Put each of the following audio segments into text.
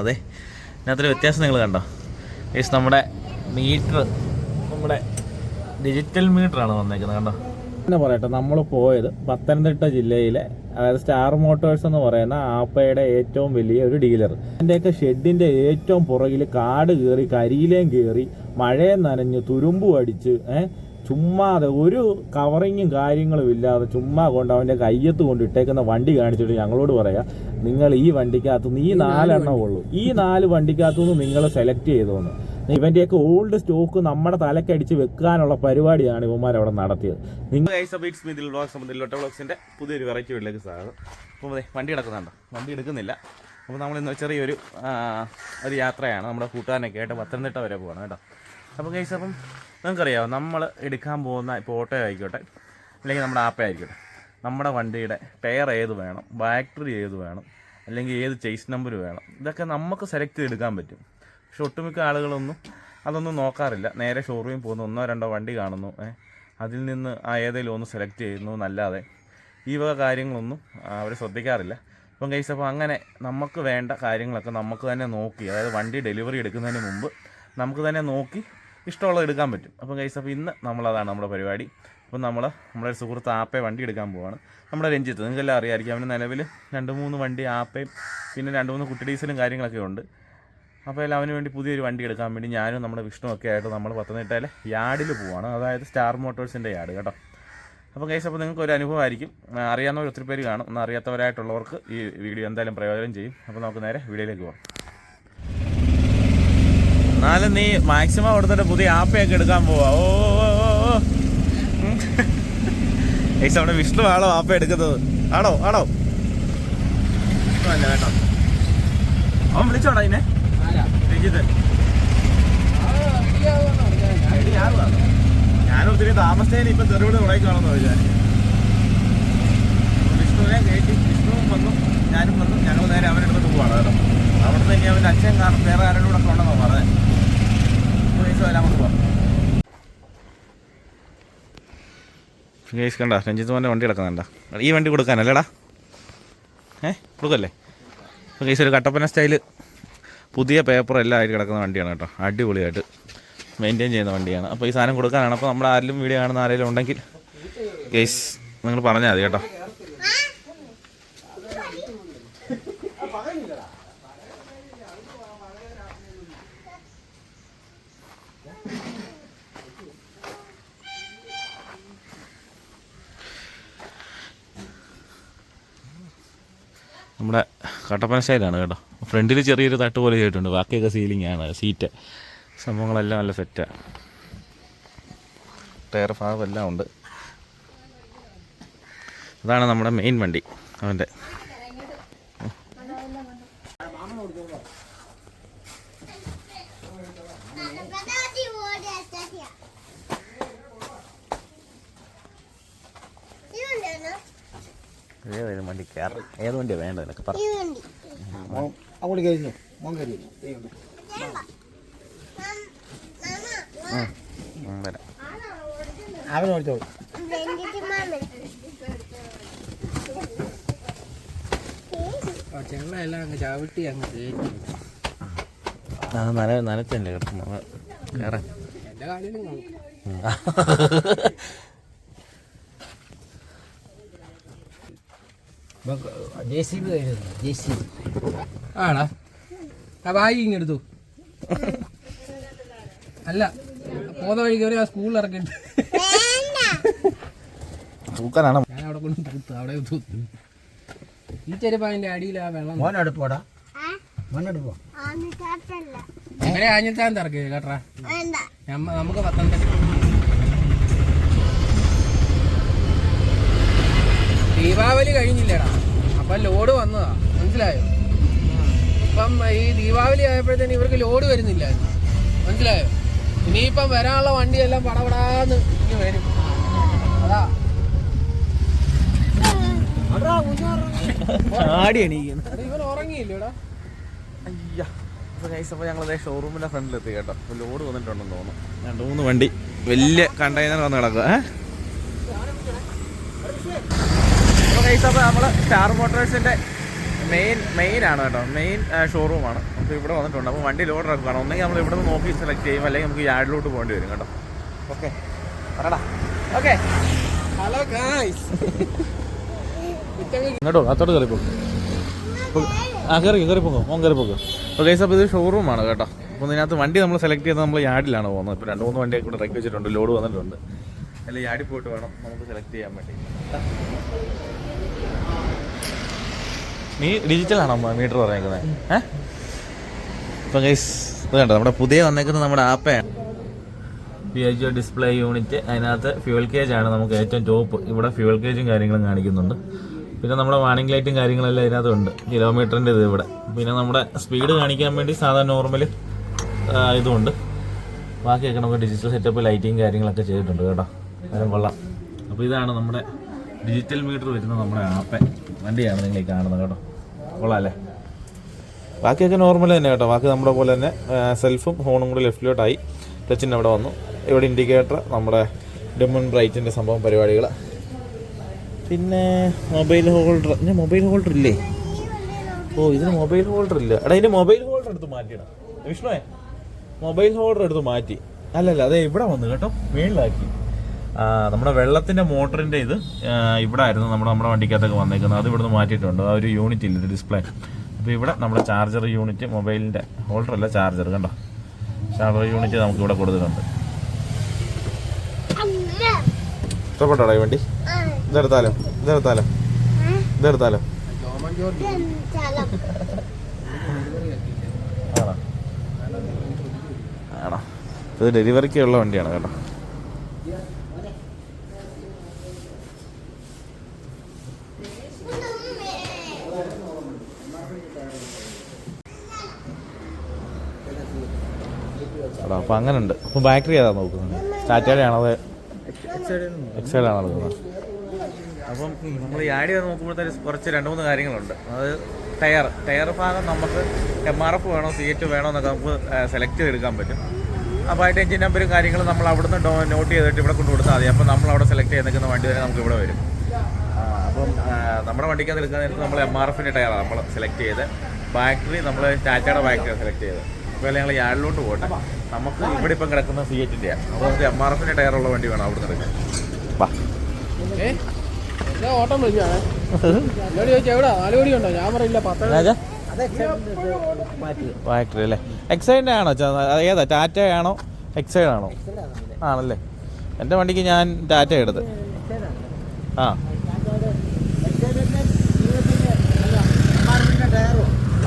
അതെ ഇതിനകത്തൊരു വ്യത്യാസം നിങ്ങൾ കണ്ടോ? ഈസ് നമ്മുടെ മീറ്റർ നമ്മുടെ ഡിജിറ്റൽ മീറ്ററാണ് വന്നേക്കുന്നത് കണ്ടോ? പിന്നെ പറയട്ടെ നമ്മൾ പോയത് പത്തനംതിട്ട ജില്ലയിലെ അതായത് സ്റ്റാർ മോട്ടോഴ്സ് എന്ന് പറയുന്ന ആപ്പയുടെ ഏറ്റവും വലിയ ഒരു ഡീലർ അതിന്റെയൊക്കെ ഷെഡിന്റെ ഏറ്റവും പുറകിൽ കാട് കയറി കരിയിലേം കയറി മഴയും നനഞ്ഞ് തുരുമ്പും അടിച്ച് ഏഹ് ചുമ്മാതെ ഒരു കവറിങ്ങും കാര്യങ്ങളും ഇല്ലാതെ ചുമ്മാ കൊണ്ട് അവന്റെ കയ്യത്ത് കൊണ്ട് ഇട്ടേക്കുന്ന വണ്ടി കാണിച്ചിട്ട് ഞങ്ങളോട് പറയാം നിങ്ങൾ ഈ വണ്ടിക്കകത്തുനിന്ന് ഈ നാലെണ്ണം ഉള്ളൂ. ഈ നാല് വണ്ടിക്കകത്തുനിന്ന് നിങ്ങൾ സെലക്ട് ചെയ്തോന്ന്. ഇവന്റെയൊക്കെ ഓൾഡ് സ്റ്റോക്ക് നമ്മുടെ തലക്കടിച്ച് വെക്കാനുള്ള പരിപാടിയാണ് ഇവന്മാർ അവിടെ നടത്തിയത്. നിങ്ങൾ ബ്ലോഗ്സിന്റെ പുതിയൊരു വെറൈറ്റി വീട്ടിലേക്ക് സ്വാഗതം. അപ്പോൾ വണ്ടി എടുക്കുന്നുണ്ടോ വണ്ടി എടുക്കുന്നില്ല. അപ്പോൾ നമ്മൾ ഇന്ന് ചെറിയൊരു ഒരു യാത്രയാണ്. നമ്മുടെ കൂട്ടുകാരനൊക്കെ ആയിട്ട് പത്തനംതിട്ട വരെ പോകണം കേട്ടോ. അപ്പോൾ കേസ് അപ്പം നിങ്ങൾക്കറിയാമോ നമ്മൾ എടുക്കാൻ പോകുന്ന ഇപ്പോൾ ഓട്ടോ ആയിക്കോട്ടെ അല്ലെങ്കിൽ നമ്മുടെ ആപ്പ ആയിക്കോട്ടെ നമ്മുടെ വണ്ടിയുടെ ടയർ ഏത് വേണം ബാറ്ററി ഏത് വേണം അല്ലെങ്കിൽ ഏത് ചേസ് നമ്പർ വേണം ഇതൊക്കെ നമുക്ക് സെലക്ട് ചെയ്ത് എടുക്കാൻ പറ്റും. പക്ഷെ ഒട്ടുമിക്ക ആളുകളൊന്നും അതൊന്നും നോക്കാറില്ല. നേരെ ഷോറൂമിൽ പോകുന്നു ഒന്നോ രണ്ടോ വണ്ടി കാണുന്നു അതിൽ നിന്ന് ആ ഏതെങ്കിലും ഒന്ന് സെലക്ട് ചെയ്യുന്നു എന്നല്ലാതെ ഈ വക കാര്യങ്ങളൊന്നും അവർ ശ്രദ്ധിക്കാറില്ല. അപ്പം കൈസ് അപ്പോൾ അങ്ങനെ നമുക്ക് വേണ്ട കാര്യങ്ങളൊക്കെ നമുക്ക് തന്നെ നോക്കി അതായത് വണ്ടി ഡെലിവറി എടുക്കുന്നതിന് മുമ്പ് നമുക്ക് തന്നെ നോക്കി ഇഷ്ടമുള്ളത് എടുക്കാൻ പറ്റും. അപ്പം കൈസ് അപ്പോൾ ഇന്ന് നമ്മളതാണ് നമ്മുടെ പരിപാടി. അപ്പം നമ്മൾ നമ്മുടെ സുഹൃത്ത് ആപ്പേ വണ്ടി എടുക്കാൻ പോവാണ്. നമ്മുടെ രഞ്ജിത്ത് നിങ്ങൾക്കെല്ലാം അറിയാമായിരിക്കും അവന് നിലവിൽ രണ്ട് മൂന്ന് വണ്ടി ആപ്പയും പിന്നെ രണ്ട് മൂന്ന് കുട്ടി ഡീസലും കാര്യങ്ങളൊക്കെ ഉണ്ട്. അപ്പോൾ എല്ലാം അവന് വേണ്ടി പുതിയൊരു വണ്ടി എടുക്കാൻ വേണ്ടി ഞാനും നമ്മുടെ വിഷ്ണു ഒക്കെ ആയിട്ട് നമ്മൾ പത്തനംതിട്ടയിലെ യാർഡിൽ പോവാണ്. അതായത് സ്റ്റാർ മോട്ടോഴ്സിന്റെ യാർഡ് കേട്ടോ. അപ്പോൾ കേസ് അപ്പോൾ നിങ്ങൾക്ക് ഒരു അനുഭവമായിരിക്കും. അറിയാവുന്നവർ ഒത്തിരി പേര് കാണും. ഒന്നും അറിയാത്തവരായിട്ടുള്ളവർക്ക് ഈ വീഡിയോ എന്തായാലും പ്രയോജനം ചെയ്യും. അപ്പോൾ നമുക്ക് നേരെ വീഡിയോയിലേക്ക് പോകാം എന്നാലും നീ മാക്സിമം അവിടുത്തെ പുതിയ ആപ്പയൊക്കെ എടുക്കാൻ പോവാ. ഓ. ഏയ്സ് നമ്മുടെ വിഷ്ണു ആണോ ആപ്പ എടുക്കുന്നത്? ആണോ ആണോ? അല്ല കേട്ടോ. അവൻ വിളിച്ചോടാ ഇതിനെ. രജിത് ഞാൻ ഒത്തിരി താമസിച്ചതിന് ഇപ്പൊ തെരുവിട് തുടങ്ങി കാണുന്നു വിചാരിച്ചു. വിഷ്ണുവിനെ കയറ്റി വിഷ്ണുവും വന്നു ഞാനും വന്നു. ഞങ്ങൾ നേരെ അവരെടുത്തിട്ട് പോവാണ് കേട്ടോ. അവിടെ ഇനി അവന്റെ അച്ഛൻ കാണും. വേറെ ആരോടും കൂടെ കൊണ്ടെന്നോ പറഞ്ഞത് പൈസ വരാൻ നമുക്ക് പോവാം ഗേസ് കണ്ട രഞ്ജിത്ത് മോന്റെ വണ്ടി കിടക്കുന്നുണ്ട. ഈ വണ്ടി കൊടുക്കാനല്ലേടാ? ഏ കൊടുക്കല്ലേ? അപ്പോൾ ഒരു കട്ടപ്പന സ്റ്റൈൽ പുതിയ പേപ്പർ എല്ലാം ആയിട്ട് കിടക്കുന്ന വണ്ടിയാണ് കേട്ടോ. അടിപൊളിയായിട്ട് മെയിന്റെയിൻ ചെയ്യുന്ന വണ്ടിയാണ്. അപ്പോൾ ഈ സാധനം കൊടുക്കാനാണ്. അപ്പോൾ നമ്മൾ ആരെങ്കിലും വീഡിയോ കാണുന്ന ആരെങ്കിലും ഉണ്ടെങ്കിൽ ഗേസ് നിങ്ങൾ പറഞ്ഞാൽ മതി കേട്ടോ. നമ്മുടെ കട്ടപ്പന സ്റ്റൈലാണ് കേട്ടോ. ഫ്രണ്ടിൽ ചെറിയൊരു തട്ട് പോലെ ചെയ്തിട്ടുണ്ട്. ബാക്കിയൊക്കെ സീലിംഗ് ആണ്. സീറ്റ് സംഭവങ്ങളെല്ലാം നല്ല സെറ്റാണ് ടയർ ഭാഗം എല്ലാം ഉണ്ട്. അതാണ് നമ്മുടെ മെയിൻ വണ്ടി. അവന്റെ. ഏതായാലും വണ്ടി കയറി ഏത് വണ്ടിയാണ് വേണ്ട. എന്നൊക്കെ പറ അങ്ങോട്ട് കഴിഞ്ഞു? മോൻ കഴിഞ്ഞു വരാം. അവൻ ഓടിച്ചോളൂ ചെള്ളയെല്ലാം അങ്ങ് ചവിട്ടി അങ്ങ് കയറ്റി. അത് നന നനച്ചല്ലേ കിടക്കുന്നത് കയറാൻ എന്റെ കാലിലും കാണും ജെ സി ബി കഴിഞ്ഞു ജെ സി ബി ആടാ ആ ബാഗ് ഇങ്ങെടുത്തു അല്ല പോന്ന വഴി കയറി ആ സ്കൂളിൽ ഇറക്കിയിട്ട് തൂക്കാനാണ്. ഞാൻ അവിടെ കൊണ്ട് തൂത്ത് അവിടെ തൂത്ത്. ഈ ചെരുപ്പ് അതിന്റെ അടിയിൽ ആ വെള്ളം മോനെടുപ്പോടാ മോനെടുപ്പോ എങ്ങനെ ആഞ്ഞിട്ടാൻ തിറക്കി കേട്ടാ ഞമ്മ നമുക്ക് പത്തനംതിട്ട ദീപാവലി കഴിഞ്ഞില്ലടാ. അപ്പൊ ലോഡ് വന്നതാ. മനസ്സിലായോ? ഇപ്പം ഈ ദീപാവലി ആയപ്പോഴത്തേന് ഇവർക്ക് ലോഡ് വരുന്നില്ല മനസ്സിലായോ? ഇനിയിപ്പം വരാനുള്ള വണ്ടിയെല്ലാം പടപടാന്ന് ഇനി വരും. അതാ. ഇവൻ ഉറങ്ങിയില്ലേടാ. അയ്യ. അപ്പോൾ ഷോറൂമിന്റെ ഫ്രണ്ടിലെത്തി കേട്ടോ. അപ്പോൾ ലോഡ് വന്നിട്ടുണ്ടെന്ന് തോന്നുന്നു. രണ്ട് മൂന്ന് വണ്ടി. വലിയ കണ്ടെയ്നർ വന്ന് കിടക്കുക ഏ? അപ്പോൾ അപ്പോൾ നമ്മൾ സ്റ്റാർ മോട്ടോഴ്സിന്റെ മെയിൻ മെയിൻ ആണ് കേട്ടോ. മെയിൻ ഷോറൂമാണ് നമുക്ക് ഇവിടെ വന്നിട്ടുണ്ട്. അപ്പോൾ വണ്ടി ലോഡ് ഇറക്കുകയാണ് ഒന്നെങ്കിൽ നമ്മൾ ഇവിടെ നിന്ന് നോക്കി സെലക്ട് ചെയ്യും. അല്ലെങ്കിൽ നമുക്ക് യാർഡിലോട്ട് പോകേണ്ടി വരും കേട്ടോ. ഓക്കെ പറയടാ ഓക്കെ ഹലോ ഗായ്സ് ഇങ്ങോട്ടോ അത്തോട്ട് കയറി പോകും ആ കയറി കയറി പോകും മോൻ കയറി പോകും അപ്പോൾ ഗൈസ് അപ്പോൾ ഇത് ഷോറൂമാണ് കേട്ടോ. അപ്പോൾ ഇതിനകത്ത് വണ്ടി നമ്മൾ സെലക്ട് ചെയ്ത് നമ്മൾ യാർഡിലാണ് പോകുന്നത്. ഇപ്പോൾ രണ്ട് മൂന്ന് വണ്ടിയൊക്കെ ഇവിടെ ഇറക്കി വെച്ചിട്ടുണ്ട്. ലോഡ് വന്നിട്ടുണ്ട്. അല്ല യാർഡിൽ പോയിട്ട് വേണം നമുക്ക് സെലക്ട് ചെയ്യാൻ വേണ്ടി. നീ ഡിജിറ്റലാണോ മീറ്റർ പറഞ്ഞേക്കുന്നത് ഏഹ് ഇപ്പം ഗൈസ് ഇത് കണ്ടോ? നമ്മുടെ പുതിയ വന്നേക്കുന്നത് നമ്മുടെ ആപ്പയാണ്. പി എച്ച് ഡിസ്പ്ലേ യൂണിറ്റ് അതിനകത്ത് ഫ്യൂൽ കേജ് ആണ് നമുക്ക് ഏറ്റവും ടോപ്പ് ഇവിടെ ഫ്യൂൽ കേജും കാര്യങ്ങളും കാണിക്കുന്നുണ്ട്. പിന്നെ നമ്മുടെ വാണിംഗ് ലൈറ്റും കാര്യങ്ങളെല്ലാം ഇതിനകത്തുണ്ട് കിലോമീറ്ററിന്റെ ഇത് ഇവിടെ. പിന്നെ നമ്മുടെ സ്പീഡ് കാണിക്കാൻ വേണ്ടി സാധാരണ നോർമൽ ഇതുമുണ്ട് ബാക്കിയൊക്കെ നമുക്ക് ഡിജിറ്റൽ സെറ്റപ്പ് ലൈറ്റിങ് കാര്യങ്ങളൊക്കെ ചെയ്തിട്ടുണ്ട് കേട്ടോ. അതിനും കൊള്ളാം. അപ്പോൾ ഇതാണ് നമ്മുടെ ഡിജിറ്റൽ മീറ്റർ വരുന്ന നമ്മുടെ ആപ്പ്. വണ്ടിയാണ് നിങ്ങൾ കാണുന്നത് കേട്ടോ. കൊള്ളാം അല്ലേ ബാക്കിയൊക്കെ നോർമൽ തന്നെ കേട്ടോ. ബാക്കി നമ്മുടെ പോലെ തന്നെ സെൽഫും ഫോണും കൂടി ലെഫ്റ്റിലോട്ടായി ടച്ചിന്റെ അവിടെ വന്നു. ഇവിടെ ഇൻഡിക്കേറ്റർ നമ്മുടെ ഡെമൺ ബ്രൈറ്റിന്റെ സംഭവം പരിപാടികൾ പിന്നെ മൊബൈൽ ഹോൾഡർ ഇതിന് മൊബൈൽ ഹോൾഡർ ഇല്ലേ? ഓ ഇതിന് മൊബൈൽ ഹോൾഡർ ഇല്ല. എടാ ഇതിന് മൊബൈൽ ഹോൾഡർ എടുത്ത് മാറ്റിയിടാം. വിഷ്ണുവേ മൊബൈൽ ഹോൾഡർ എടുത്ത് മാറ്റി. അല്ലല്ല അതെ ഇവിടെ വന്നു കേട്ടോ. മേളിലാക്കി. നമ്മുടെ വെള്ളത്തിന്റെ മോട്ടറിന്റെ ഇത് ഇവിടെ ആയിരുന്നു നമ്മുടെ നമ്മുടെ വണ്ടിക്കകത്തൊക്കെ വന്നേക്കുന്നത്. അത് ഇവിടുന്ന് മാറ്റിയിട്ടുണ്ട്. ആ ഒരു യൂണിറ്റ് ഇല്ല ഡിസ്പ്ലേ അപ്പോൾ ഇവിടെ നമ്മുടെ ചാർജർ യൂണിറ്റ് മൊബൈലിന്റെ ഹോൾഡർ അല്ല ചാർജർ കണ്ടോ? ചാർജർ യൂണിറ്റ് നമുക്ക് ഇവിടെ കൊടുത്തിട്ടുണ്ട്. ഇഷ്ടപ്പെട്ടോ ഈ വണ്ടി? ഇതെടുത്താലോ ഇതെടുത്താലോ ഇതെടുത്താലോ. ആണോ? ഇത് ഡെലിവറിക്കുള്ള വണ്ടിയാണ് കേട്ടോ. എടാ അപ്പോൾ അങ്ങനെ ഉണ്ട് അപ്പോൾ ബാറ്ററി ഏതാ നോക്കുന്നത്? ടാറ്റയുടെ ആണോ അത് എക്സൈഡ് ആണോ നോക്കുന്നത്? അപ്പം നമ്മൾ ചെയ്ത് നോക്കുമ്പോഴത്തേക്ക് കുറച്ച് രണ്ട് മൂന്ന് കാര്യങ്ങളുണ്ട്. അത് ടയർ ടയർ ഭാഗം നമുക്ക് എം ആർ എഫ് വേണോ സി എച്ച് വേണോ എന്നൊക്കെ നമുക്ക് സെലക്ട് ചെയ്തെടുക്കാൻ പറ്റും. അപ്പോൾ അതിന്റെ എഞ്ചിൻ നമ്പറും കാര്യങ്ങളും നമ്മൾ അവിടുന്ന് നോട്ട് ചെയ്തിട്ട് ഇവിടെ കൊണ്ട് കൊടുത്താൽ മതി. അപ്പോൾ നമ്മൾ അവിടെ സെലക്ട് ചെയ്ത് നിൽക്കുന്ന വണ്ടി വരെ നമുക്ക് ഇവിടെ വരും. അപ്പം നമ്മുടെ വണ്ടിക്കകത്ത് അത് എടുക്കാൻ നേരത്ത് നമ്മൾ എം ആർ എഫിന്റെ ടയറാണ് നമ്മൾ സെലക്ട് ചെയ്ത്. ബാറ്ററി നമ്മൾ ടാറ്റയുടെ ബാറ്ററി സെലക്ട് ചെയ്ത്. ഇപ്പോൾ ഞങ്ങൾ യാഴിലോട്ട് പോകട്ടെ നമുക്ക് ഇവിടെ ഇപ്പം കിടക്കുന്ന സി എച്ചിന്റെയാണ് അപ്പോൾ നമുക്ക് എം ആർ എഫിന്റെ ടയറുള്ള വണ്ടി വേണം അവിടെ എടുക്കാൻ. വാ. ഓട്ടം വിളിച്ചാണ് എന്നോട് എവിടെ? നാല് കോടി ഉണ്ടോ? ഞാൻ പറയില്ല പത്ത് ഫാക്ടറി അല്ലേ? എക്സൈഡ് ആണോ? ഏതാ? ടാറ്റ ആണോ? എക്സൈഡ് ആണോ? ആണല്ലേ. എന്റെ വണ്ടിക്ക് ഞാൻ ടാറ്റ എടുത്ത്. ആ.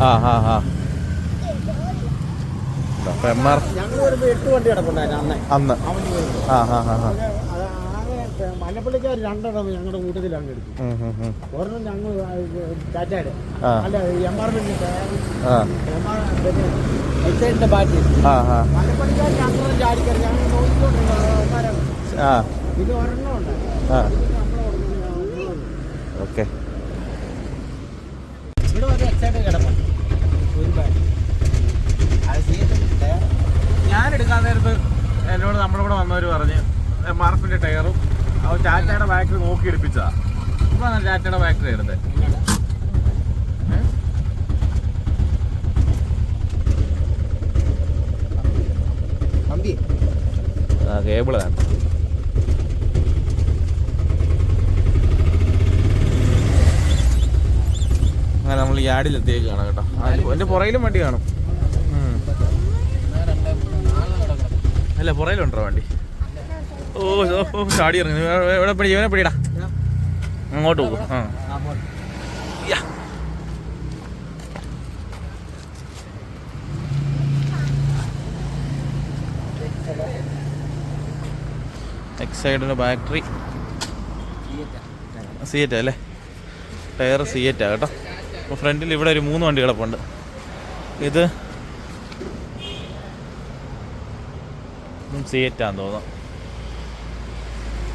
ആ ആ ആ. അപ്പം എം ആർ അന്നേ. ആ ആ അത് ആകെ മലപ്പള്ളിക്കാർ രണ്ടെണ്ണം ഞങ്ങളുടെ കൂട്ടത്തിലാണ് എടുത്തു ഉം, ഉം, ഉം. ഒരെണ്ണം ഞങ്ങൾ ടാറ്റയുടെ അല്ല എം ആർ പിന്റെ ആ. എം ആർ പിന്നെ എക്സൈഡിന്റെ ബാറ്റ്. മലപ്പള്ളിക്കാർ രണ്ടെണ്ണം ചാടിക്കാർ ഞങ്ങൾ നോക്കിക്കൊണ്ടിരുന്നു ഇത് ഒരെണ്ണം ഉണ്ട്. ഓക്കെ. ഇവിടെ ഒരു എക്സൈറ്റ് കിടപ്പുണ്ട് ഒരു ബാറ്റ് അത് സീറ്റ് ഞാൻ എടുക്കാൻ നേരത്ത് എന്നോട് നമ്മുടെ കൂടെ വന്നവർ പറഞ്ഞ് ആർ ടയറും അവർ ടാറ്റയുടെ ബാറ്ററി നോക്കി എടുപ്പിച്ചതാ. ഇപ്പൊ ടാറ്റയുടെ ബാറ്ററി എടുത്തത് കമ്പി ആ കേബിൾ വേണ്ട അങ്ങനെ നമ്മൾ ഈ എത്തിയേക്കാണ് കേട്ടോ. ആ, പുറയിലും വണ്ടി കാണും. അല്ല പുറയിലുണ്ടോ വണ്ടി? ഓ ഓ, ചാടി ഇറങ്ങി. എവിടെ പിടി ഇവനെ പിടിടാ? അങ്ങോട്ട് പോകും ആ. എക്സൈഡിന്റെ ബാറ്ററി സിയറ്റാ അല്ലേ? ടയർ സിയറ്റാ കേട്ടോ. അപ്പോൾ ഫ്രണ്ടിൽ ഇവിടെ ഒരു മൂന്ന് വണ്ടി കിടപ്പുണ്ട് ഇത് സിയറ്റാന്ന് തോന്നുന്നു.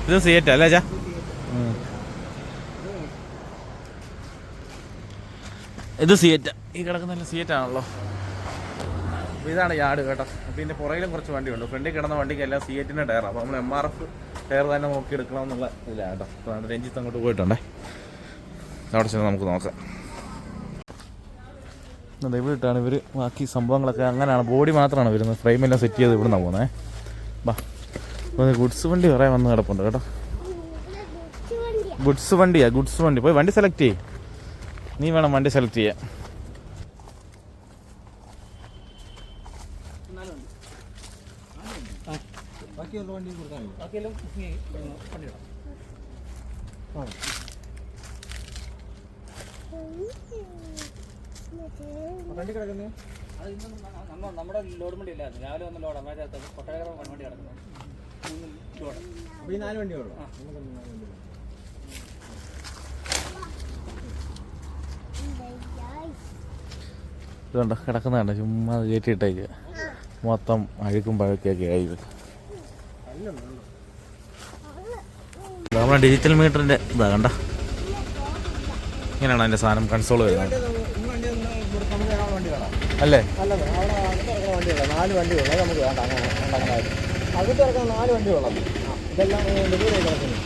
ഇത് സിയറ്റാ അല്ലേ ചാ ഇത് സിയറ്റ ഈ കിടക്കുന്ന സിയറ്റ് ആണല്ലോ ഇതാണ് യാർഡ് കേട്ടോ. അപ്പോൾ ഇതിന്റെ പുറകിലും കുറച്ച് വണ്ടിയുണ്ട്. ഫ്രണ്ടിൽ കിടന്ന വണ്ടിക്ക് എല്ലാം സിയറ്റിന്റെ ടയർ അപ്പോൾ നമ്മൾ എം ആർ എഫ് ടയർ തന്നെ നോക്കി എടുക്കണം എന്നുള്ള ഇതിലാണ് കേട്ടോ രഞ്ജിത്ത് അങ്ങോട്ട് പോയിട്ടുണ്ടേ. അവിടെ ചെന്ന് നമുക്ക് നോക്കാം. ഇവിടെ ഇട്ടാണ് ഇവർ ബാക്കി സംഭവങ്ങളൊക്കെ അങ്ങനെയാണ്. ബോഡി മാത്രമാണ് വരുന്നത്. ഫ്രെയിമെല്ലാം സെറ്റ് ചെയ്ത് ഇവിടെ നിന്നാണ് പോകുന്നത് ബാ അപ്പോൾ ഗുഡ്സ് വണ്ടി കുറേ വന്ന് കിടപ്പുണ്ട് കേട്ടോ. ഗുഡ്സ് വണ്ടിയാ ഗുഡ്സ് വണ്ടി. പോയി വണ്ടി സെലക്ട് ചെയ്യ്. നീ വേണം വണ്ടി സെലക്ട് ചെയ്യാൻ. ബാക്കിയുള്ള വണ്ടി കൊടുക്കാൻ ബാക്കിയെല്ലാം ഇടാം വണ്ടി കിടക്കുന്നത് അത് ഇന്നും നമ്മ നമ്മുടെ ലോഡ് വണ്ടി ഇല്ലായിരുന്നു രാവിലെ വന്ന ലോഡ് അമ്മയുടെ കൊട്ടാകര വണ്ടി കിടക്കുന്നത് ലോഡ് അപ്പോൾ ഈ നാല് വണ്ടിയുള്ളൂ ഇതുണ്ട്? കിടക്കുന്നതുണ്ട് ചുമ്മാ കയറ്റിയിട്ടേക്ക്. മൊത്തം അഴുക്കും പഴക്കൊക്കെ ആയി. നമ്മളെ ഡിജിറ്റൽ മീറ്ററിന്റെ ഇതാ കണ്ട? ഇങ്ങനെയാണ് അതിന്റെ സാധനം കൺസോൾ വരുന്നത് ഈ വണ്ടി ഒന്ന് ഇവിടെ നമുക്ക് കാണാൻ വണ്ടി കാണാം അല്ലേ? നാല് നമുക്ക് വേണ്ട. അങ്ങനെ അകത്ത് നാല് ഇതെല്ലാം ഡെലിവറി കിടക്കുന്നു.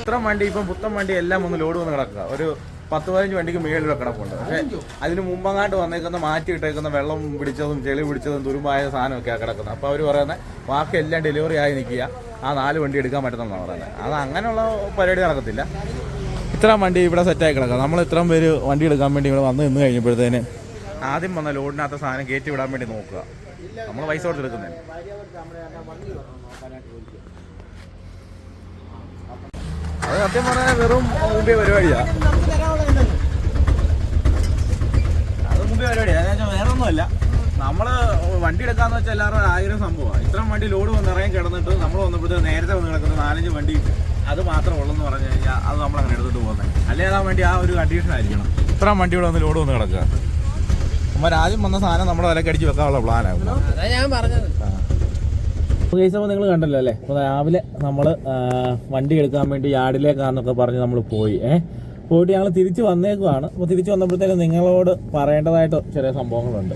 ഇത്ര വണ്ടി ഇപ്പം പുത്തൻ വണ്ടി എല്ലാം ഒന്ന് ലോഡ് വന്ന് കിടക്കുക. ഒരു പത്ത് പതിനഞ്ച് വണ്ടിക്ക് മേളിൽ കിടപ്പുണ്ട്. പക്ഷേ അതിന് മുമ്പങ്ങാണ്ട് വന്നേക്കുന്ന മാറ്റി ഇട്ടേക്കുന്ന വെള്ളം പിടിച്ചതും ചെളി പിടിച്ചതും തുരുമ്പായ സാധനമൊക്കെയാണ് കിടക്കുന്നത്. അപ്പോൾ അവർ പറയുന്നത് ബാക്കി എല്ലാം ഡെലിവറി ആയി നിൽക്കുക. ആ നാല് വണ്ടി എടുക്കാൻ പറ്റുന്നതാണ് പറയുന്നത് അത് അങ്ങനെയുള്ള പരിപാടി നടക്കത്തില്ല. ഇത്ര വണ്ടി ഇവിടെ സെറ്റായി കിടക്കുക. നമ്മൾ ഇത്രയും പേര് വണ്ടി എടുക്കാൻ വേണ്ടി ഇവിടെ വന്ന് നിന്ന് കഴിഞ്ഞപ്പോഴത്തേന് ആദ്യം വന്ന ലോഡിനകത്ത് സാധനം കയറ്റി വിടാൻ വേണ്ടി നോക്കുക. നമ്മൾ പൈസ കൊടുത്ത് എടുക്കുന്നതിന് അത് സത്യം പറഞ്ഞാൽ വെറും മുമ്പേ പരിപാടിയാ. അത് മുമ്പേ പരിപാടിയാ. വേറെ ഒന്നുമല്ല നമ്മൾ വണ്ടി എടുക്കാന്ന് വെച്ചാൽ എല്ലാവരും ആയിരം സംഭവമാണ് ഇത്രയും വണ്ടി ലോഡ് വന്ന് ഇറങ്ങി കിടന്നിട്ട് നമ്മൾ വന്നപ്പോഴത്തേക്ക് നേരത്തെ വന്ന് കിടക്കുന്ന നാലഞ്ച് വണ്ടി അത് മാത്രം ഉള്ളെന്ന് പറഞ്ഞു കഴിഞ്ഞാൽ അത് നമ്മൾ അങ്ങനെ എടുത്തിട്ട് പോകുന്നത് അല്ലേ ആ വണ്ടി? ആ ഒരു കണ്ടീഷൻ ആയിരിക്കണം. ഇത്രയും വണ്ടിയുടെ വന്ന് ലോഡ് വന്ന് കിടക്കുക. നമ്മൾ ആദ്യം വന്ന സാധനം നമ്മുടെ വിലക്കടിച്ച് വെക്കാനുള്ള പ്ലാനാണ് ഞാൻ പറഞ്ഞത്. കേസ് അപ്പോൾ നിങ്ങൾ കണ്ടല്ലോ അല്ലേ? അപ്പോൾ രാവിലെ നമ്മൾ വണ്ടി എടുക്കാൻ വേണ്ടി യാർഡിലേക്കാന്നൊക്കെ പറഞ്ഞ് നമ്മൾ പോയി. ഏഹ് പോയിട്ട് ഞങ്ങൾ തിരിച്ച് വന്നേക്കുവാണ്. അപ്പോൾ തിരിച്ച് വന്നപ്പോഴത്തേക്കും നിങ്ങളോട് പറയേണ്ടതായിട്ട് ചെറിയ സംഭവങ്ങളുണ്ട്.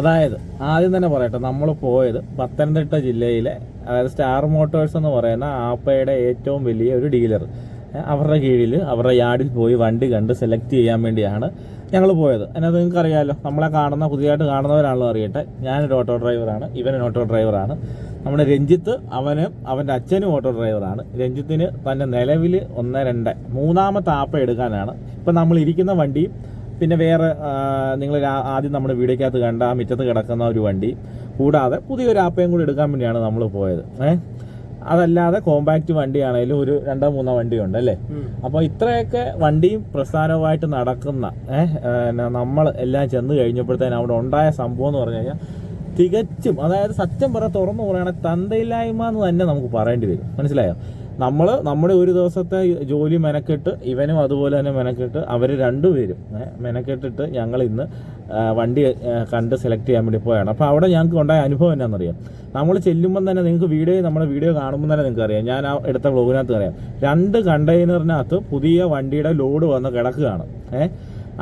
അതായത് ആദ്യം തന്നെ പറയട്ടെ നമ്മൾ പോയത് പത്തനംതിട്ട ജില്ലയിലെ അതായത് സ്റ്റാർ മോട്ടോഴ്സ് എന്ന് പറയുന്ന ആപ്പയുടെ ഏറ്റവും വലിയ ഒരു ഡീലർ. അവരുടെ കീഴിൽ അവരുടെ യാർഡിൽ പോയി വണ്ടി കണ്ട് സെലക്ട് ചെയ്യാൻ വേണ്ടിയാണ് ഞങ്ങൾ പോയത്. അതിനകത്ത് നിങ്ങൾക്ക് അറിയാമല്ലോ നമ്മളെ കാണുന്ന പുതിയതായിട്ട് കാണുന്നവരാണല്ലോ അറിയട്ടെ. ഞാനൊരു ഓട്ടോ ഡ്രൈവറാണ് ഇവനൊരു ഓട്ടോ ഡ്രൈവറാണ് നമ്മുടെ രഞ്ജിത്ത് അവനും അവന്റെ അച്ഛനും ഓട്ടോ ഡ്രൈവറാണ് രഞ്ജിത്തിന് തന്റെ നിലവിൽ ഒന്ന് രണ്ട് മൂന്നാമത്തെ ആപ്പ് എടുക്കാനാണ്. ഇപ്പം നമ്മൾ ഇരിക്കുന്ന വണ്ടിയും പിന്നെ വേറെ നിങ്ങൾ ആദ്യം നമ്മുടെ വീടേക്കകത്ത് കണ്ട ആ മുറ്റത്ത് കിടക്കുന്ന ഒരു വണ്ടി. കൂടാതെ പുതിയൊരു ആപ്പയും കൂടി എടുക്കാൻ വേണ്ടിയാണ് നമ്മൾ പോയത്. ഏഹ് അതല്ലാതെ കോമ്പാക്റ്റ് വണ്ടിയാണെങ്കിലും ഒരു രണ്ടോ മൂന്നോ വണ്ടിയുണ്ട് അല്ലേ? അപ്പോൾ ഇത്രയൊക്കെ വണ്ടിയും പ്രസ്ഥാനവുമായിട്ട് നടക്കുന്ന നമ്മൾ എല്ലാം ചെന്ന് കഴിഞ്ഞപ്പോഴത്തേനും അവിടെ ഉണ്ടായ സംഭവം എന്ന് പറഞ്ഞു കഴിഞ്ഞാൽ തികച്ചും അതായത് സത്യം പറ തുറന്നു പറയുകയാണെങ്കിൽ തന്തയില്ലായ്മ എന്ന് തന്നെ നമുക്ക് പറയേണ്ടി വരും. മനസ്സിലായോ? നമ്മൾ നമ്മുടെ ഒരു ദിവസത്തെ ജോലി മെനക്കെട്ട് ഇവനും അതുപോലെ തന്നെ മെനക്കെട്ട് അവർ രണ്ടുപേരും മെനക്കെട്ടിട്ട് ഞങ്ങൾ ഇന്ന് വണ്ടി കണ്ട് സെലക്ട് ചെയ്യാൻ വേണ്ടി പോയാണ്. അപ്പോൾ അവിടെ ഞങ്ങൾക്ക് ഉണ്ടായ അനുഭവം എന്നാണെന്നറിയാം നമ്മൾ ചെല്ലുമ്പം തന്നെ നിങ്ങൾക്ക് വീഡിയോ നമ്മുടെ വീഡിയോ കാണുമ്പോൾ തന്നെ നിങ്ങൾക്ക് അറിയാം. ഞാൻ ആ എടുത്ത വ്ലോഗിനകത്ത് അറിയാം. രണ്ട് കണ്ടെയ്നറിനകത്ത് പുതിയ വണ്ടിയുടെ ലോഡ് വന്ന് കിടക്കുകയാണ്. ഏഹ്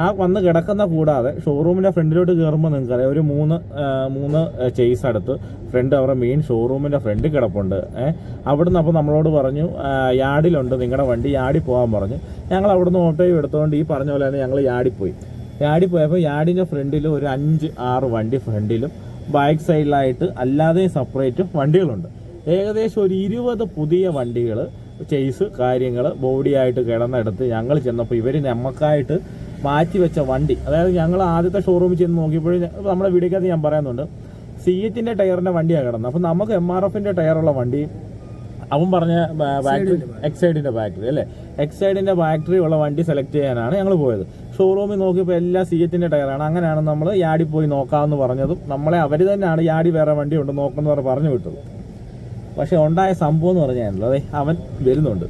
ആ വന്ന് കിടക്കുന്ന കൂടാതെ ഷോറൂമിന്റെ ഫ്രണ്ടിലോട്ട് കയറുമ്പോൾ നിങ്ങൾക്കറിയാം ഒരു മൂന്ന് മൂന്ന് ചെയ്സ് അടുത്ത് ഫ്രണ്ട് അവരുടെ മെയിൻ ഷോറൂമിന്റെ ഫ്രണ്ട് കിടപ്പുണ്ട്. ഏഹ് അവിടുന്ന് അപ്പോൾ നമ്മളോട് പറഞ്ഞു യാഡിലുണ്ട് നിങ്ങളുടെ വണ്ടി യാർഡിൽ പോകാൻ പറഞ്ഞു. ഞങ്ങൾ അവിടുന്ന് ഓട്ടോയും എടുത്തുകൊണ്ട് ഈ പറഞ്ഞ പോലെ തന്നെ ഞങ്ങൾ യാർഡിൽ പോയി. യാർഡിൽ പോയപ്പോൾ യാർഡിന്റെ ഫ്രണ്ടിൽ ഒരു അഞ്ച് ആറ് വണ്ടി ഫ്രണ്ടിലും ബാക്ക് സൈഡിലായിട്ട് അല്ലാതെയും സെപ്പറേറ്റും വണ്ടികളുണ്ട്. ഏകദേശം ഒരു ഇരുപത് പുതിയ വണ്ടികൾ ചെയ്സ് കാര്യങ്ങൾ ബോഡിയായിട്ട് കിടന്നെടുത്ത് ഞങ്ങൾ ചെന്നപ്പോൾ ഇവർ നമുക്കായിട്ട് മാറ്റി വെച്ച വണ്ടി. അതായത് ഞങ്ങൾ ആദ്യത്തെ ഷോറൂമിൽ ചെന്ന് നോക്കിയപ്പോഴും നമ്മുടെ വീടിക്കകത്ത് ഞാൻ പറയുന്നുണ്ട് സി എച്ചിന്റെ ടയറിന്റെ വണ്ടിയാണ് കിടന്നത്. അപ്പോൾ നമുക്ക് എം ആർ എഫിന്റെ ടയറുള്ള വണ്ടി അവൻ പറഞ്ഞ ബാറ്ററി എക്സൈഡിന്റെ ബാറ്ററി അല്ലേ? എക്സൈഡിന്റെ ബാറ്ററി ഉള്ള വണ്ടി സെലക്ട് ചെയ്യാനാണ് ഞങ്ങൾ പോയത്. ഷോറൂമിൽ നോക്കിയപ്പോൾ എല്ലാ സി എച്ചിന്റെ ടയറാണ്. അങ്ങനെയാണ് നമ്മൾ യാടി പോയി നോക്കാമെന്ന് പറഞ്ഞതും നമ്മളെ അവർ തന്നെയാണ് യാടി വേറെ വണ്ടി ഉണ്ട് നോക്കുന്നവർ പറഞ്ഞു വിട്ടത്. പക്ഷെ ഉണ്ടായ സംഭവം എന്ന് പറഞ്ഞാൽ അതെ അവൻ വരുന്നുണ്ട്.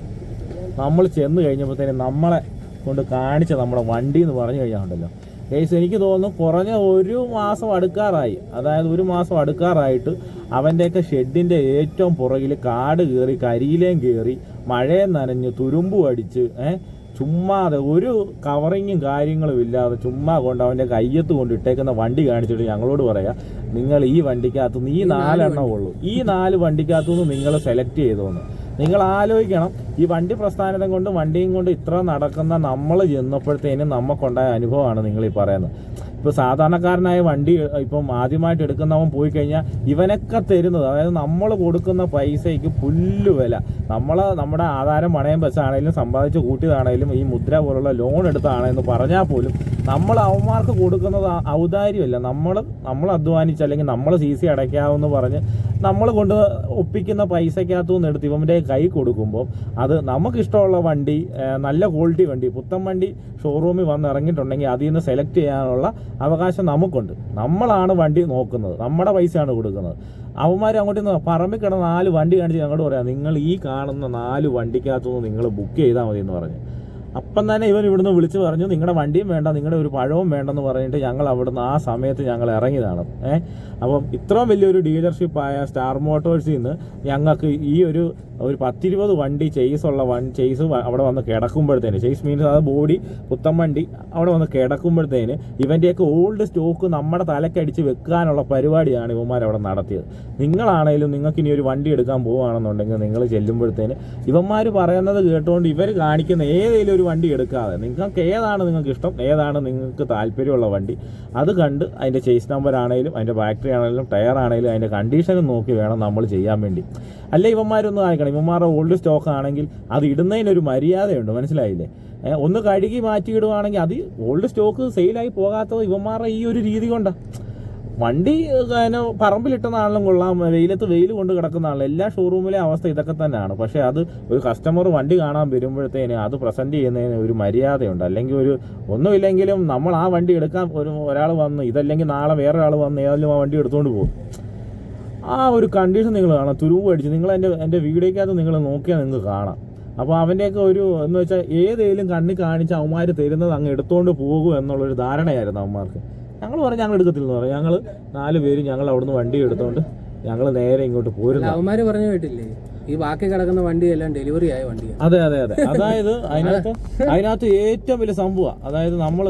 നമ്മൾ ചെന്ന് കഴിഞ്ഞപ്പോഴത്തേനും നമ്മളെ കൊണ്ട് കാണിച്ച നമ്മുടെ വണ്ടി എന്ന് പറഞ്ഞു കഴിഞ്ഞാൽ ഉണ്ടല്ലോ കേസ് എനിക്ക് തോന്നുന്നു കുറഞ്ഞ ഒരു മാസം അടുക്കാറായി. അതായത് ഒരു മാസം അടുക്കാറായിട്ട് അവന്റെയൊക്കെ ഷെഡിന്റെ ഏറ്റവും പുറകിൽ കാട് കയറി കരിയിലേം കയറി മഴയും നനഞ്ഞ് തുരുമ്പും അടിച്ച് ഏഹ് ചുമ്മാതെ ഒരു കവറിങ്ങും കാര്യങ്ങളും ഇല്ലാതെ ചുമ്മാ കൊണ്ട് അവന്റെ കയ്യത്ത് കൊണ്ട് ഇട്ടേക്കുന്ന വണ്ടി കാണിച്ചിട്ട് ഞങ്ങളോട് പറയാ നിങ്ങൾ ഈ വണ്ടിക്കകത്തുനിന്ന് ഈ നാലെണ്ണം ഉള്ളൂ. ഈ നാല് വണ്ടിക്കകത്തുനിന്ന് നിങ്ങൾ സെലക്ട് ചെയ്തോന്ന്. നിങ്ങൾ ആലോചിക്കണം ഈ വണ്ടി പ്രസ്ഥാനതം കൊണ്ട് വണ്ടിയും കൊണ്ട് ഇത്ര നടക്കുന്ന നമ്മൾ ചെന്നപ്പോഴത്തേനും നമുക്കുണ്ടായ അനുഭവമാണ് നിങ്ങൾ ഈ പറയുന്നത്. ഇപ്പോൾ സാധാരണക്കാരനായ വണ്ടി ഇപ്പം ആദ്യമായിട്ട് എടുക്കുന്നവൻ പോയി കഴിഞ്ഞാൽ ഇവനൊക്കെ തരുന്നത് അതായത് നമ്മൾ കൊടുക്കുന്ന പൈസയ്ക്ക് പുല്ല് വില. നമ്മൾ നമ്മുടെ ആധാരം പണയം വെച്ചാണേലും സമ്പാദിച്ച് കൂട്ടിയതാണേലും ഈ മുദ്ര പോലുള്ള ലോൺ എടുത്താണെന്ന് പറഞ്ഞാൽ പോലും നമ്മൾ അവന്മാർക്ക് കൊടുക്കുന്നത് ഔദാര്യമല്ല. നമ്മൾ നമ്മൾ അധ്വാനിച്ച് അല്ലെങ്കിൽ നമ്മൾ സി സി അടയ്ക്കാമെന്ന് പറഞ്ഞ് നമ്മൾ കൊണ്ട് ഒപ്പിക്കുന്ന പൈസക്കകത്തു നിന്ന് എടുത്ത് ഇവന്റെ കൈ കൊടുക്കുമ്പോൾ അത് നമുക്കിഷ്ടമുള്ള വണ്ടി നല്ല ക്വാളിറ്റി വണ്ടി പുത്തൻ വണ്ടി ഷോറൂമിൽ വന്ന് ഇറങ്ങിയിട്ടുണ്ടെങ്കിൽ അതിൽ നിന്ന് സെലക്ട് ചെയ്യാനുള്ള അവകാശം നമുക്കുണ്ട്. നമ്മളാണ് വണ്ടി നോക്കുന്നത്. നമ്മുടെ പൈസയാണ് കൊടുക്കുന്നത്. അവന്മാർ അങ്ങോട്ട് പറമ്പിൽ കിടന്ന നാല് വണ്ടി കാണിച്ച് ഞങ്ങളോട് പറയാം നിങ്ങൾ ഈ കാണുന്ന നാല് വണ്ടിക്കകത്തുനിന്ന് നിങ്ങൾ ബുക്ക് ചെയ്താൽ മതി എന്ന് പറഞ്ഞു. അപ്പം തന്നെ ഇവൻ ഇവിടുന്ന് വിളിച്ച് പറഞ്ഞു നിങ്ങളുടെ വണ്ടിയും വേണ്ട നിങ്ങളുടെ ഒരു പഴവും വേണ്ടെന്ന് പറഞ്ഞിട്ട് ഞങ്ങൾ അവിടുന്ന് ആ സമയത്ത് ഞങ്ങൾ ഇറങ്ങിയതാണ് ഏഹ് അപ്പം ഇത്രയും വലിയൊരു ഡീലർഷിപ്പായ സ്റ്റാർ മോട്ടോഴ്സിൽ നിന്ന് ഞങ്ങൾക്ക് ഈ ഒരു ഒരു പത്തിരുപത് വണ്ടി ചെയ്സുള്ള വൺ ചെയ്സ് അവിടെ വന്ന് കിടക്കുമ്പോഴത്തേന് ചെയ്സ് മീൻസ് അത് ബോഡി പുത്തൻ വണ്ടി അവിടെ വന്ന് കിടക്കുമ്പോഴത്തേന് ഇവന്റെയൊക്കെ ഓൾഡ് സ്റ്റോക്ക് നമ്മുടെ തലക്കടിച്ച് വെക്കാനുള്ള പരിപാടിയാണ് ഇവന്മാർ അവിടെ നടത്തിയത്. നിങ്ങളാണേലും നിങ്ങൾക്ക് ഇനി ഒരു വണ്ടി എടുക്കാൻ പോവുകയാണെന്നുണ്ടെങ്കിൽ നിങ്ങൾ ചെല്ലുമ്പോഴത്തേന് ഇവന്മാർ പറയുന്നത് കേട്ടുകൊണ്ട് ഇവർ കാണിക്കുന്ന ഏതെങ്കിലും ഒരു വണ്ടി എടുക്കാതെ. നിങ്ങൾക്ക് ഏതാണ് നിങ്ങൾക്ക് ഇഷ്ടം? ഏതാണ് നിങ്ങൾക്ക് താല്പര്യമുള്ള വണ്ടി? അത് കണ്ട് അതിന്റെ ചേസ് നമ്പർ ആണെങ്കിലും അതിന്റെ ബാറ്ററി ആണെങ്കിലും ടയർ ആണെങ്കിലും അതിന്റെ കണ്ടീഷനും നോക്കി വേണം നമ്മൾ ചെയ്യാൻ വേണ്ടി. അല്ല ഇവന്മാരൊന്നും കാണിക്കണം? ഇവന്മാരുടെ ഓൾഡ് സ്റ്റോക്ക് ആണെങ്കിൽ അത് ഇടുന്നതിനൊരു മര്യാദയുണ്ട്. മനസ്സിലായില്ലേ? ഒന്ന് കഴുകി മാറ്റി മാറ്റിയിടുവാണെങ്കിൽ അത് ഓൾഡ് സ്റ്റോക്ക് സെയിലായി പോകാത്തത് ഇവന്മാരുടെ ഈ ഒരു രീതി കൊണ്ടാണ് വണ്ടി പിന്നെ കൊള്ളാം. വെയിലത്ത് വെയിൽ കൊണ്ട് കിടക്കുന്നതാണല്ലോ എല്ലാ ഷോറൂമിലെ അവസ്ഥ ഇതൊക്കെ തന്നെയാണ്. പക്ഷേ അത് ഒരു കസ്റ്റമർ വണ്ടി കാണാൻ വരുമ്പോഴത്തേന് അത് പ്രസന്റ് ചെയ്യുന്നതിന് ഒരു മര്യാദയുണ്ട്. അല്ലെങ്കിൽ ഒരു ഒന്നുമില്ലെങ്കിലും നമ്മൾ ആ വണ്ടി എടുക്കാൻ ഒരു ഒരാൾ വന്ന് ഇതല്ലെങ്കിൽ നാളെ വേറെ വന്ന് ഏതെങ്കിലും ആ വണ്ടി എടുത്തുകൊണ്ട് പോകും. ആ ഒരു കണ്ടീഷൻ നിങ്ങൾ കാണാം. തുരുമ്പ് അടിച്ച് നിങ്ങൾ എന്റെ എന്റെ വീഡിയോക്കകത്ത് നിങ്ങൾ നോക്കിയാൽ നിങ്ങൾക്ക് കാണാം. അപ്പോൾ അവന്റെയൊക്കെ ഒരു എന്ന് വെച്ചാൽ ഏതേലും കണ്ണി കാണിച്ച് അവന്മാർ തരുന്നത് അങ്ങ് എടുത്തുകൊണ്ട് പോകും എന്നുള്ളൊരു ധാരണയായിരുന്നു അവന്മാർക്ക്. ഞങ്ങൾ പറഞ്ഞു ഞങ്ങൾ എടുക്കത്തില്ലെന്ന് പറഞ്ഞു ഞങ്ങൾ നാല് പേര് ഞങ്ങൾ അവിടുന്ന് വണ്ടി എടുത്തോണ്ട് ഞങ്ങൾ നേരെ ഇങ്ങോട്ട് പോരുന്നു അവന്മാര് പറഞ്ഞു കേട്ടില്ലേ? ഈ ബാക്കി കിടക്കുന്ന വണ്ടി എല്ലാം ഡെലിവറി ആയ വണ്ടിയാണ്. അതെ അതെ അതെ. അതായത് അതിനകത്ത് അതിനകത്ത് ഏറ്റവും വലിയ സംഭവമാണ് അതായത് നമ്മൾ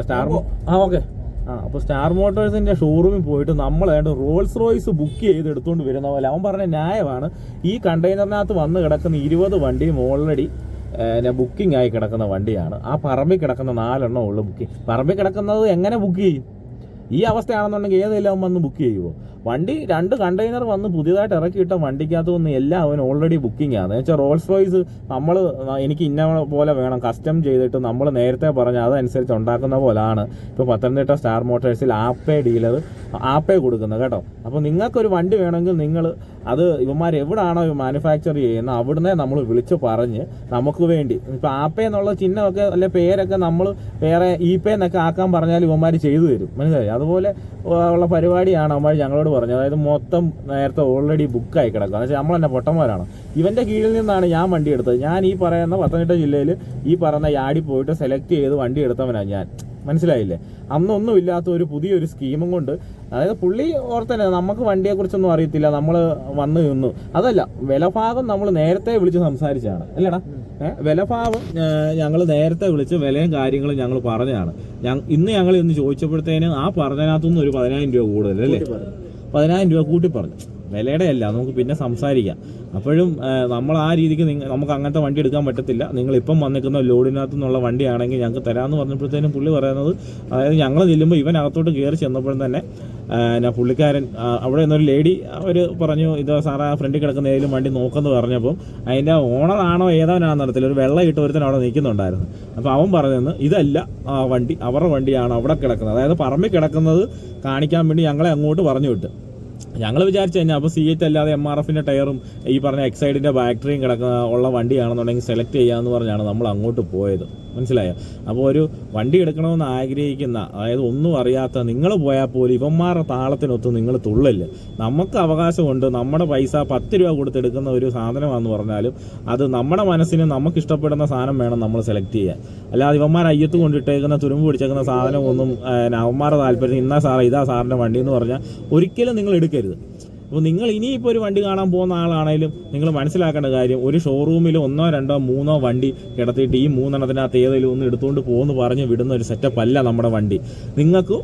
സ്റ്റാർമോ ആ ഓക്കെ. ആ അപ്പോൾ സ്റ്റാർ മോട്ടോഴ്സിന്റെ ഷോറൂമിൽ പോയിട്ട് നമ്മൾ ഏതാണ്ട് റോൾസ് റോയ്സ് ബുക്ക് ചെയ്ത് എടുത്തുകൊണ്ട് വരുന്ന പോലെ അവൻ പറഞ്ഞ ന്യായമാണ് ഈ കണ്ടെയ്നറിനകത്ത് വന്ന് കിടക്കുന്ന ഇരുപത് വണ്ടിയും ഓൾറെഡി ബുക്കിംഗ് ആയി കിടക്കുന്ന വണ്ടിയാണ്. ആ പറമ്പിൽ കിടക്കുന്ന നാലെണ്ണം ഉള്ളു ബുക്കിംഗ് പറമ്പിൽ കിടക്കുന്നത് എങ്ങനെ ബുക്ക് ചെയ്യും? ഈ അവസ്ഥയാണെന്നുണ്ടെങ്കിൽ ഏതെല്ലാം വന്ന് ബുക്ക് ചെയ്യുമോ വണ്ടി രണ്ട് കണ്ടെയ്നർ വന്ന് പുതിയതായിട്ട് ഇറക്കിയിട്ട വണ്ടിക്കകത്ത് വന്ന് എല്ലാം അവൻ ഓൾറെഡി ബുക്കിംഗ് ആണ്. വെച്ചാൽ റോൾസ് റോയ്സ് നമ്മൾ എനിക്ക് ഇന്ന പോലെ വേണം. കസ്റ്റം ചെയ്തിട്ട് നമ്മൾ നേരത്തെ പറഞ്ഞ അതനുസരിച്ച് ഉണ്ടാക്കുന്ന പോലാണ്. ഇപ്പോൾ പത്തനംതിട്ട സ്റ്റാർ മോട്ടോഴ്സിൽ ആപ്പേ ഡീലർ ആപ്പേ കൊടുക്കുന്നത് കേട്ടോ. അപ്പോൾ നിങ്ങൾക്കൊരു വണ്ടി വേണമെങ്കിൽ നിങ്ങൾ അത് ഇവന്മാർ എവിടാണോ മാനുഫാക്ചർ ചെയ്യുന്നത് അവിടുന്ന് നമ്മൾ വിളിച്ച് പറഞ്ഞ് നമുക്ക് വേണ്ടി. ഇപ്പോൾ ആപ്പേ എന്നുള്ള ചിഹ്നമൊക്കെ അല്ലെ പേരൊക്കെ നമ്മൾ വേറെ ഇ പേ എന്നൊക്കെ ആക്കാൻ പറഞ്ഞാൽ ഇവന്മാർ ചെയ്തു തരും. മനസ്സിലായി? അതുപോലെ ഉള്ള പരിപാടിയാണ് അവന്മാർ ഞങ്ങളോട് പറഞ്ഞത് അതായത് മൊത്തം നേരത്തെ ഓൾറെഡി ബുക്ക് ആയി കിടക്കുക. എന്ന് നമ്മൾ തന്നെ പൊട്ടന്മാരാണ്. ഇവന്റെ കീഴിൽ നിന്നാണ് ഞാൻ വണ്ടി എടുത്തത്. ഞാൻ ഈ പറയുന്ന പത്തനംതിട്ട ജില്ലയിൽ ഈ പറയുന്ന യാടി പോയിട്ട് സെലക്ട് ചെയ്ത് വണ്ടി എടുത്തവനാണ് ഞാൻ. മനസ്സിലായില്ലേ? അന്നൊന്നും ഇല്ലാത്ത ഒരു പുതിയൊരു സ്കീമും കൊണ്ട് അതായത് പുള്ളി ഓർത്തന്നെ നമുക്ക് വണ്ടിയെക്കുറിച്ചൊന്നും അറിയത്തില്ല. നമ്മൾ വന്ന് നിന്നു. അതല്ല വിലഭാഗം നമ്മൾ നേരത്തെ വിളിച്ച് സംസാരിച്ചാണ്. അല്ലേടാ? വിലഭാവം ഞങ്ങൾ നേരത്തെ വിളിച്ച് വിലയും കാര്യങ്ങളും ഞങ്ങൾ പറഞ്ഞതാണ്. ഇന്ന് ഞങ്ങൾ ഇന്ന് ചോദിച്ചപ്പോഴത്തേനും ആ പറഞ്ഞതിനകത്തുനിന്ന് ഒരു പതിനായിരം രൂപ കൂടുതൽ അല്ലേ? പതിനായിരം രൂപ കൂട്ടി പറഞ്ഞു വിലയുടെ അല്ല നമുക്ക് പിന്നെ സംസാരിക്കാം. അപ്പോഴും നമ്മൾ ആ രീതിക്ക് നമുക്ക് അങ്ങനത്തെ വണ്ടി എടുക്കാൻ പറ്റത്തില്ല. നിങ്ങൾ ഇപ്പം വന്നിരിക്കുന്ന ലോഡിനകത്തു നിന്നുള്ള വണ്ടിയാണെങ്കിൽ ഞങ്ങൾക്ക് തരാമെന്ന് പറഞ്ഞപ്പോഴത്തേനും പുള്ളി പറയുന്നത് അതായത് ഞങ്ങൾ ചെല്ലുമ്പോൾ ഇവൻ അകത്തോട്ട് കയറി ചെന്നപ്പോഴും തന്നെ എന്നാ പുള്ളിക്കാരൻ അവിടെ നിന്നൊരു ലേഡി അവർ പറഞ്ഞു ഇത് സാറാ ഫ്രണ്ടിൽ കിടക്കുന്ന ഏതെങ്കിലും വണ്ടി നോക്കുമെന്ന് പറഞ്ഞപ്പം അതിന്റെ ഓണറാണോ ഏതാനാണെന്ന് അറിയത്തില്ല. ഒരു വെള്ളം ഇട്ട് ഒരുത്തൻ അവിടെ നിൽക്കുന്നുണ്ടായിരുന്നു. അപ്പോൾ അവൻ പറഞ്ഞതെന്ന് ഇതല്ല ആ വണ്ടി അവരുടെ വണ്ടിയാണ് അവിടെ കിടക്കുന്നത്. അതായത് പറമ്പിൽ കിടക്കുന്നത് കാണിക്കാൻ വേണ്ടി ഞങ്ങളെ അങ്ങോട്ട് പറഞ്ഞു വിട്ട്. ഞങ്ങൾ വിചാരിച്ചു കഴിഞ്ഞാൽ അപ്പോൾ സി എച്ച് അല്ലാതെ എം ആർ എഫിന്റെ ടയറും ഈ പറഞ്ഞ എക്സൈഡിന്റെ ബാറ്ററിയും കിടക്കുന്ന ഉള്ള വണ്ടിയാണെന്നുണ്ടെങ്കിൽ സെലക്ട് ചെയ്യാമെന്ന് പറഞ്ഞാണ് നമ്മൾ അങ്ങോട്ട് പോയത്. മനസ്സിലായോ? അപ്പോൾ ഒരു വണ്ടി എടുക്കണമെന്ന് ആഗ്രഹിക്കുന്ന അതായത് ഒന്നും അറിയാത്ത നിങ്ങൾ പോയാൽ പോലും ഇവന്മാരുടെ താളത്തിനൊത്ത് നിങ്ങൾ തുള്ളില്ല നമുക്ക് അവകാശമുണ്ട് നമ്മുടെ പൈസ പത്ത് രൂപ കൊടുത്തെടുക്കുന്ന ഒരു സാധനമാണെന്ന് പറഞ്ഞാലും അത് നമ്മുടെ മനസ്സിന് നമുക്ക് ഇഷ്ടപ്പെടുന്ന സാധനം വേണം നമ്മൾ സെലക്ട് ചെയ്യാൻ. അല്ലാതെ ഇവന്മാർ അയ്യത്ത് കൊണ്ടിട്ടേക്കുന്ന തുരുമ്പ് പിടിച്ചേക്കുന്ന സാധനം ഒന്നും അവന്മാരുടെ താല്പര്യം ഇന്ന സാറേ ഇതാ സാറിന്റെ വണ്ടി എന്ന് പറഞ്ഞാൽ ഒരിക്കലും നിങ്ങൾ എടുക്കരുത്. അപ്പോൾ നിങ്ങൾ ഇനിയിപ്പോൾ ഒരു വണ്ടി കാണാൻ പോകുന്ന ആളാണെങ്കിലും നിങ്ങൾ മനസ്സിലാക്കേണ്ട കാര്യം ഒരു ഷോറൂമിൽ ഒന്നോ രണ്ടോ മൂന്നോ വണ്ടി കിടത്തിയിട്ട് ഈ മൂന്നെണ്ണത്തിനകത്ത് ഏതെങ്കിലും ഒന്ന് എടുത്തുകൊണ്ട് പോകുമെന്ന് പറഞ്ഞ് വിടുന്ന ഒരു സെറ്റപ്പ് അല്ല നമ്മുടെ വണ്ടി. നിങ്ങൾക്ക്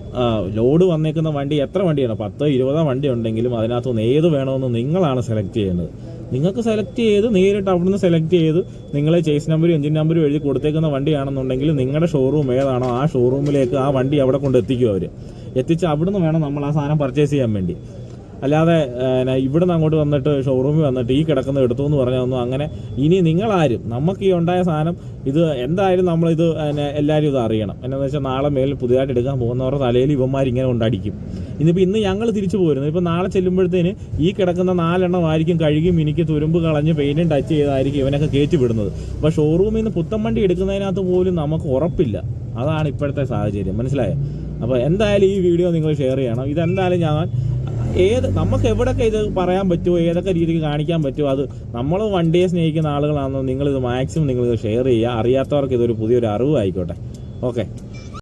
ലോഡ് വന്നേക്കുന്ന വണ്ടി എത്ര വണ്ടിയാണ്? പത്തോ ഇരുപതോ വണ്ടി ഉണ്ടെങ്കിലും അതിനകത്തുനിന്ന് ഏത് വേണമെന്ന് നിങ്ങളാണ് സെലക്ട് ചെയ്യുന്നത് നിങ്ങൾക്ക് സെലക്ട് ചെയ്ത് നേരിട്ട് അവിടുന്ന് സെലക്ട് ചെയ്ത് നിങ്ങളെ ചേസ് നമ്പറും എഞ്ചിൻ നമ്പറും എഴുതി കൊടുത്തേക്കുന്ന വണ്ടിയാണെന്നുണ്ടെങ്കിൽ നിങ്ങളുടെ ഷോറൂം ഏതാണോ? ആ ഷോറൂമിലേക്ക് ആ വണ്ടി അവിടെ കൊണ്ട് എത്തിക്കും അവർ എത്തിച്ച് അവിടുന്ന് വേണം നമ്മൾ ആ സാധനം പർച്ചേസ് ചെയ്യാൻ വേണ്ടി. അല്ലാതെ ഇവിടുന്ന് അങ്ങോട്ട് വന്നിട്ട് ഷോറൂമിൽ വന്നിട്ട് ഈ കിടക്കുന്ന എടുത്തു എന്ന് പറഞ്ഞൊന്നും അങ്ങനെ ഇനി നിങ്ങളാരും നമുക്ക് ഈ ഉണ്ടായ സാധനം ഇത് എന്തായാലും നമ്മളിത് എല്ലാവരും ഇത് അറിയണം. എന്നാന്ന് വെച്ചാൽ നാളെ മേൽ പുതിയതായിട്ട് എടുക്കാൻ പോകുന്നവരുടെ തലയിൽ ഇവന്മാർ ഇങ്ങനെ കൊണ്ടടിക്കും. ഇന്നിപ്പോൾ ഇന്ന് ഞങ്ങൾ തിരിച്ചു പോരുന്നു. ഇപ്പോൾ നാളെ ചെല്ലുമ്പോഴത്തേന് ഈ കിടക്കുന്ന നാലെണ്ണം ആയിരിക്കും കഴുകി മിനിക്ക് തുരുമ്പ് കളഞ്ഞ് പെയിന്റും ടച്ച് ചെയ്തായിരിക്കും ഇവനൊക്കെ കയറ്റി വിടുന്നത്. അപ്പോൾ ഷോറൂമിൽ നിന്ന് പുത്തൻ വണ്ടി എടുക്കുന്നതിനകത്ത് പോലും നമുക്ക് ഉറപ്പില്ല. അതാണ് ഇപ്പോഴത്തെ സാഹചര്യം. മനസ്സിലായോ? അപ്പോൾ എന്തായാലും ഈ വീഡിയോ നിങ്ങൾ ഷെയർ ചെയ്യണം. ഇതെന്തായാലും ഞാൻ ഏത് നമുക്ക് എവിടെയൊക്കെ ഇത് പറയാൻ പറ്റുമോ ഏതൊക്കെ രീതിക്ക് കാണിക്കാൻ പറ്റുമോ അത് നമ്മൾ വണ്ടിയെ സ്നേഹിക്കുന്ന ആളുകളാണെന്നോ നിങ്ങളിത് മാക്സിമം നിങ്ങളിത് ഷെയർ ചെയ്യുക. അറിയാത്തവർക്ക് ഇതൊരു പുതിയൊരു അറിവ് ആയിക്കോട്ടെ ഓക്കെ